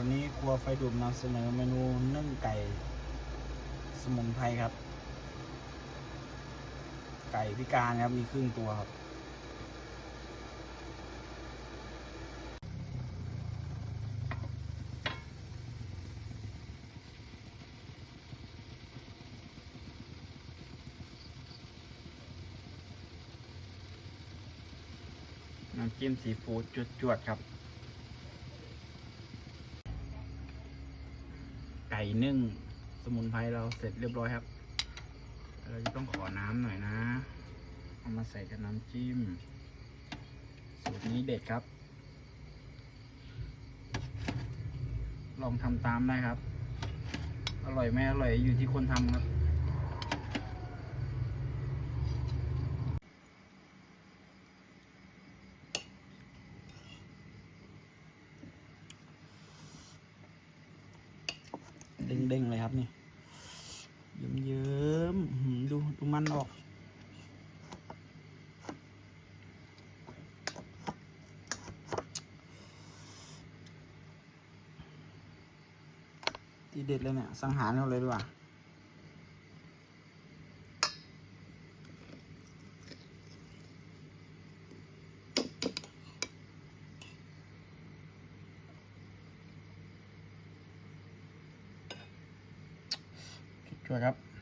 วันนี้ครัวไฟดุมนำเสนอเมนูนึ่งไก่ สมุนไพรครับ ไก่พิการครับ มีครึ่งตัวครับ น้ำจิ้มซีฟูดจวดๆครับ ไก่นึ่ง สมุนไพรเราเสร็จเรียบร้อยครับ เราจะต้องขอน้ำหน่อยนะ เอามาใส่กับน้ำจิ้ม สูตรนี้เด็ดครับ ลองทำตามได้ครับ อร่อยไม่อร่อยอยู่ที่คนทำครับ เด้งๆเลยครับนี่เยิ้มๆดูดูมันออกทีเด็ดเลยเนี่ยสังหารเขาเลยดีกว่า ช่วยครับ